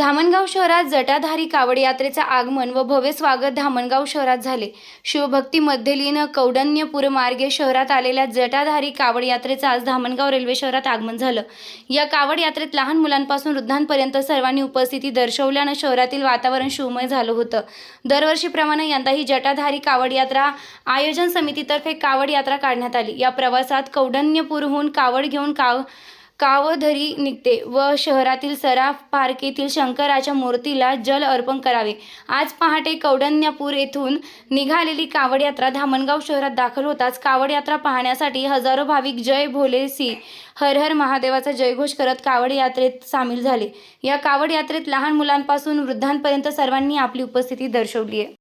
धामणगाव शहरात जटाधारी कावड यात्रेचं आगमन व भव्य स्वागत धामणगाव शहरात झाले. शिवभक्ती मध्यलीनं कौडण्यपूर मार्गे शहरात आलेल्या जटाधारी कावड यात्रेचं आज धामणगाव रेल्वे शहरात आगमन झालं. या कावड यात्रेत लहान मुलांपासून वृद्धांपर्यंत सर्वांनी उपस्थिती दर्शवल्यानं शहरातील वातावरण शिवमय झालं होतं. दरवर्षीप्रमाणे यंदाही जटाधारी कावड यात्रा आयोजन समितीतर्फे कावड यात्रा काढण्यात आली. या प्रवासात कौडण्यपूरहून कावड घेऊन काव कावधरी निघते व शहरातील सराफ पार्क येथील शंकराच्या मूर्तीला जल अर्पण करावे. आज पहाटे कौडन्यापूर येथून निघालेली कावड यात्रा धामणगाव शहरात दाखल होताच कावड यात्रा पाहण्यासाठी हजारो भाविक जय भोले सी. हर हर महादेवाचा जयघोष करत कावड यात्रेत सामील झाले. या कावड यात्रेत लहान मुलांपासून वृद्धांपर्यंत सर्वांनी आपली उपस्थिती दर्शवली आहे.